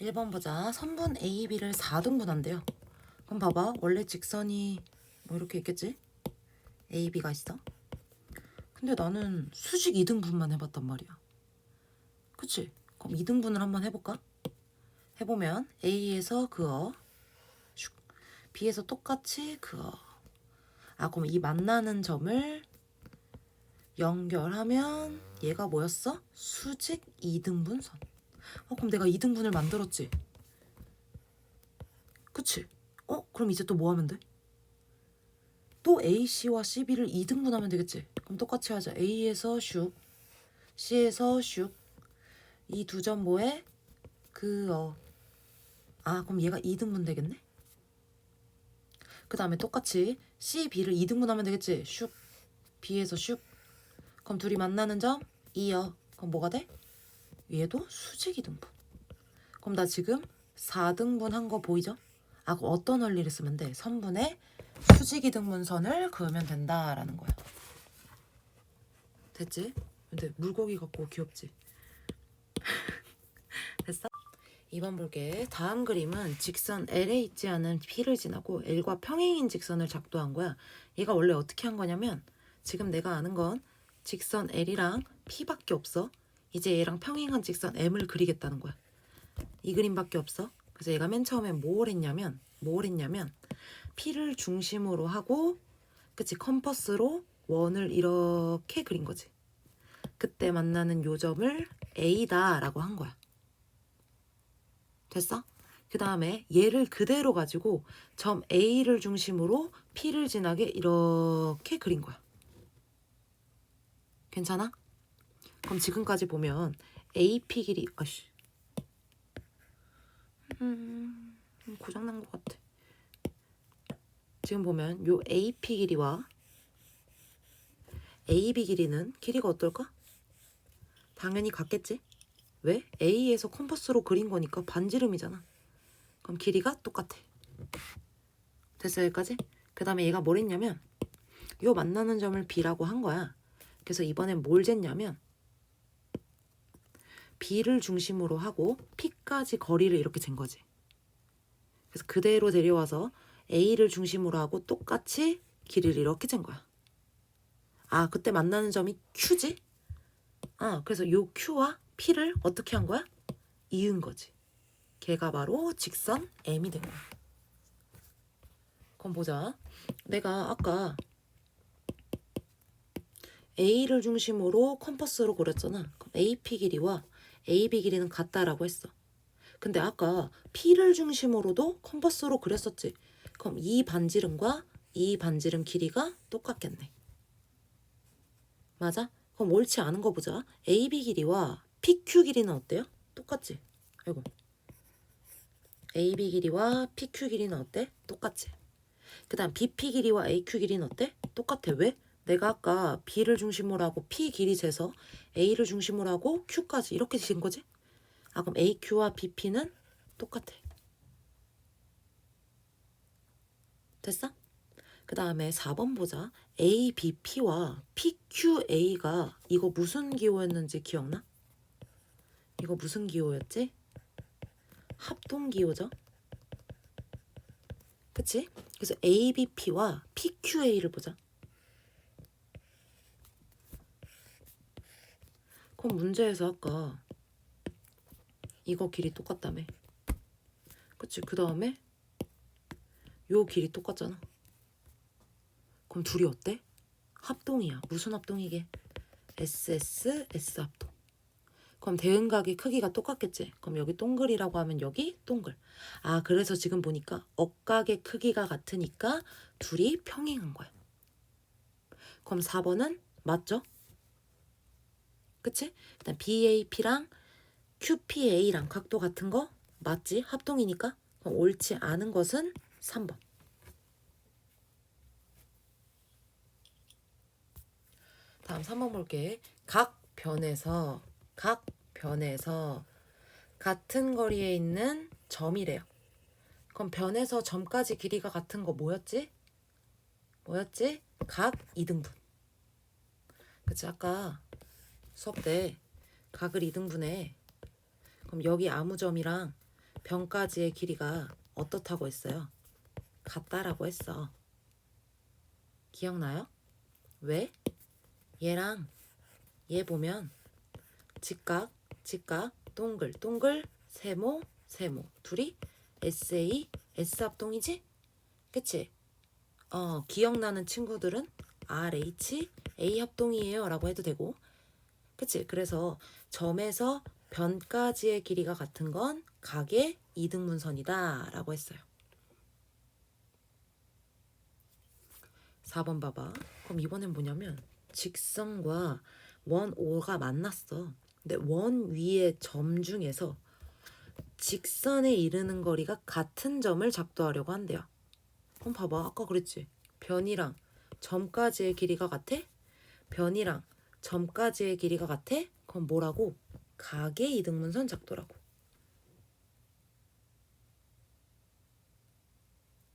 1번 보자. 선분 AB를 4등분한대요. 그럼 봐봐. 원래 직선이 뭐 이렇게 있겠지? AB가 있어. 근데 나는 수직 2등분만 해봤단 말이야. 그치? 그럼 2등분을 한번 해볼까? 해보면 A에서 그어 슉. B에서 똑같이 그어 아 그럼 이 만나는 점을 연결하면 얘가 뭐였어? 수직 2등분선 어 그럼 내가 2등분을 만들었지 그치? 어 그럼 이제 또 뭐 하면 돼? 또 AC와 CB를 2등분하면 되겠지 그럼 똑같이 하자 A에서 슉 C에서 슉 이 두점 뭐에? 그 어 아 그럼 얘가 2등분 되겠네? 그 다음에 똑같이 C, B를 2등분하면 되겠지? 슉 B에서 슉 그럼 둘이 만나는 점 2여 그럼 뭐가 돼? 얘도 수직 2등분 그럼 나 지금 4등분 한 거 보이죠? 아 그럼 어떤 원리를 쓰면 돼? 선분의 수직 2등분선을 그으면 된다라는 거야 됐지? 근데 물고기 같고 귀엽지? 됐어? 2번 볼게. 다음 그림은 직선 L에 있지 않은 P를 지나고 L과 평행인 직선을 작도한 거야. 얘가 원래 어떻게 한 거냐면 지금 내가 아는 건 직선 L이랑 P밖에 없어. 이제 얘랑 평행한 직선 M을 그리겠다는 거야. 이 그림밖에 없어. 그래서 얘가 맨 처음에 뭘 했냐면 뭘 했냐면 P를 중심으로 하고 그치 컴퍼스로 원을 이렇게 그린 거지. 그때 만나는 요점을 A다라고 한 거야. 됐어? 그 다음에 얘를 그대로 가지고 점 A를 중심으로 P를 지나게 이렇게 그린 거야. 괜찮아? 그럼 지금까지 보면 AP 길이 아씨 음 고장난 것 같아. 지금 보면 요 AP 길이와 AB 길이는 길이가 어떨까? 당연히 같겠지? 왜? A에서 컴퍼스로 그린 거니까 반지름이잖아. 그럼 길이가 똑같아. 됐어 여기까지? 그 다음에 얘가 뭘 했냐면 요 만나는 점을 B라고 한 거야. 그래서 이번엔 뭘 쟀냐면 B를 중심으로 하고 P까지 거리를 이렇게 잰 거지. 그래서 그대로 데려와서 A를 중심으로 하고 똑같이 길이를 이렇게 잰 거야. 아 그때 만나는 점이 Q지? 아 그래서 요 Q와 P를 어떻게 한 거야? 이은 거지. 걔가 바로 직선 M이 된 거야. 그럼 보자. 내가 아까 A를 중심으로 컴퍼스로 그렸잖아. 그럼 AP 길이와 AB 길이는 같다라고 했어. 근데 아까 P를 중심으로도 컴퍼스로 그렸었지. 그럼 이 반지름과 이 반지름 길이가 똑같겠네. 맞아? 그럼 옳지 않은 거 보자. AB 길이와 PQ 길이는 어때요? 똑같지? 아이고. AB 길이와 PQ 길이는 어때? 똑같지? 그 다음 BP 길이와 AQ 길이는 어때? 똑같아. 왜? 내가 아까 B를 중심으로 하고 P 길이 재서 A를 중심으로 하고 Q까지 이렇게 진 거지? 아 그럼 AQ와 BP는 똑같아. 됐어? 그 다음에 4번 보자. ABP와 PQA가 이거 무슨 기호였는지 기억나? 이거 무슨 기호였지? 합동 기호죠? 그치? 그래서 ABP와 PQA를 보자. 그럼 문제에서 아까 이거 길이 똑같다며. 그치? 그 다음에 요 길이 똑같잖아. 그럼 둘이 어때? 합동이야. 무슨 합동이게? SS, S 합동. 그럼 대응각의 크기가 똑같겠지? 그럼 여기 동글이라고 하면 여기 동글. 아, 그래서 지금 보니까 억각의 크기가 같으니까 둘이 평행한 거야. 그럼 4번은 맞죠? 그치? 일단 BAP랑 QPA랑 각도 같은 거 맞지? 합동이니까. 옳지 않은 것은 3번. 다음 3번 볼게. 각 변에서 각 변에서 같은 거리에 있는 점이래요. 그럼 변에서 점까지 길이가 같은 거 뭐였지? 뭐였지? 각 2등분. 그치 아까 수업 때 각을 2등분해. 그럼 여기 아무 점이랑 변까지의 길이가 어떻다고 했어요? 같다라고 했어. 기억나요? 왜? 얘랑 얘 보면 직각, 직각, 동글, 동글, 세모, 세모. 둘이 SA, S 합동이지? 그치? 어, 기억나는 친구들은 RH, A 합동이에요 라고 해도 되고 그치? 그래서 점에서 변까지의 길이가 같은 건 각의 이등분선이다 라고 했어요. 4번 봐봐. 그럼 이번엔 뭐냐면 직선과 원 O가 만났어. 근데 원 위의 점 중에서 직선에 이르는 거리가 같은 점을 작도하려고 한대요. 그럼 봐봐. 아까 그랬지. 변이랑 점까지의 길이가 같아? 변이랑 점까지의 길이가 같아? 그럼 뭐라고? 각의 이등분선 작도라고.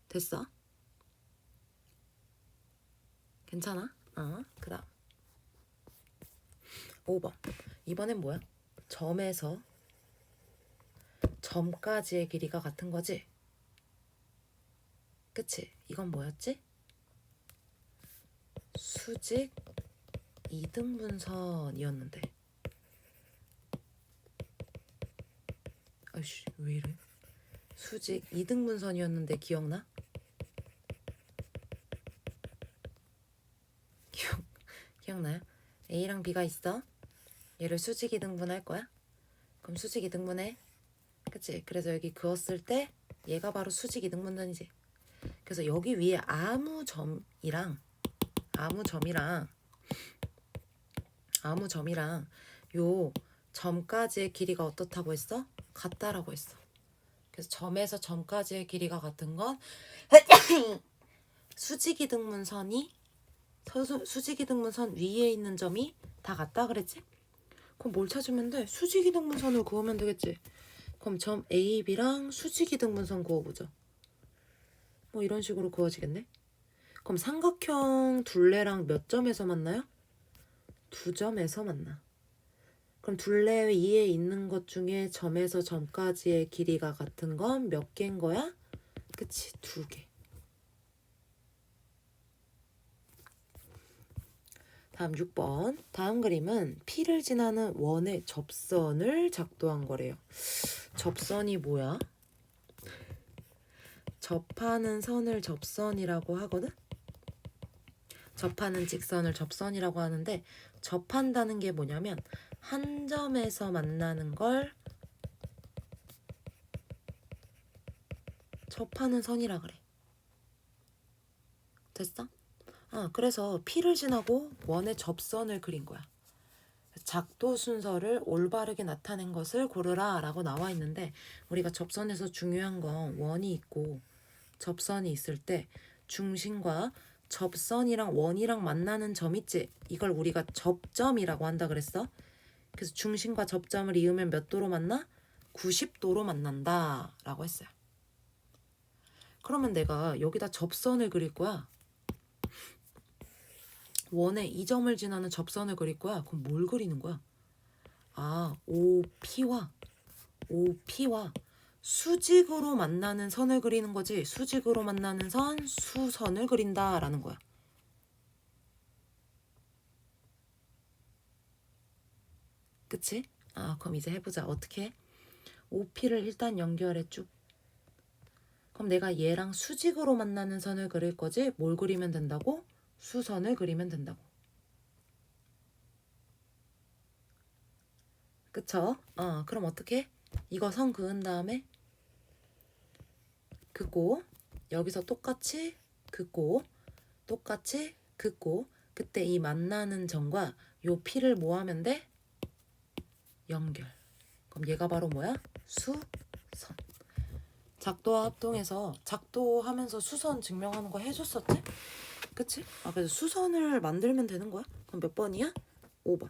됐어? 괜찮아? 어, 그 다음. 5번. 이번엔 뭐야? 점에서 점까지의 길이가 같은 거지? 그치? 이건 뭐였지? 수직 이등분선이었는데. 아이씨, 왜 이래? 수직 이등분선이었는데 기억나? 기억, 기억나요? A랑 B가 있어. 얘를 수직 이등분할 거야. 그럼 수직 이등분해. 그치? 그래서 여기 그었을 때 얘가 바로 수직 이등분선이지. 그래서 여기 위에 아무 점이랑 아무 점이랑 아무 점이랑 요 점까지의 길이가 어떻다고 했어? 같다라고 했어. 그래서 점에서 점까지의 길이가 같은 건 수직이 등분선이 서- 수직이 등분선 위에 있는 점이 다 같다 그랬지? 그럼 뭘 찾으면 돼? 수직이 등분선을 구하면 되겠지? 그럼 점 A, B랑 수직이 등분선 구워보자. 뭐 이런 식으로 구워지겠네? 그럼 삼각형 둘레랑 몇 점에서 만나요? 두 점에서 만나. 그럼 둘레 위에 있는 것 중에 점에서 점까지의 길이가 같은 건 몇 개인 거야? 그치, 두 개. 다음 6번. 다음 그림은 P를 지나는 원의 접선을 작도한 거래요. 접선이 뭐야? 접하는 선을 접선이라고 하거든? 접하는 직선을 접선이라고 하는데 접한다는 게 뭐냐면 한 점에서 만나는 걸 접하는 선이라 그래. 됐어? 아, 그래서 P를 지나고 원의 접선을 그린 거야. 작도 순서를 올바르게 나타낸 것을 고르라 라고 나와 있는데 우리가 접선에서 중요한 건 원이 있고 접선이 있을 때 중심과 접선이랑 원이랑 만나는 점 있지? 이걸 우리가 접점이라고 한다 그랬어. 그래서 중심과 접점을 이으면 몇 도로 만나? 90도로 만난다 라고 했어요. 그러면 내가 여기다 접선을 그릴 거야. 원에 이 점을 지나는 접선을 그릴 거야. 그럼 뭘 그리는 거야? 아, OP와 OP와 수직으로 만나는 선을 그리는 거지. 수직으로 만나는 선, 수선을 그린다라는 거야. 그치? 아, 그럼 이제 해보자. 어떻게 해? OP를 일단 연결해 쭉. 그럼 내가 얘랑 수직으로 만나는 선을 그릴 거지? 뭘 그리면 된다고? 수선을 그리면 된다고. 그쵸? 어, 그럼 어떻게? 이거 선 그은 다음에 긋고 여기서 똑같이 긋고 똑같이 긋고 그때 이 만나는 점과 요 피를 뭐 하면 돼? 연결. 그럼 얘가 바로 뭐야? 수선. 작도와 합동해서 작도하면서 수선 증명하는 거 해줬었지? 그치? 아 그래서 수선을 만들면 되는 거야? 그럼 몇 번이야? 5번.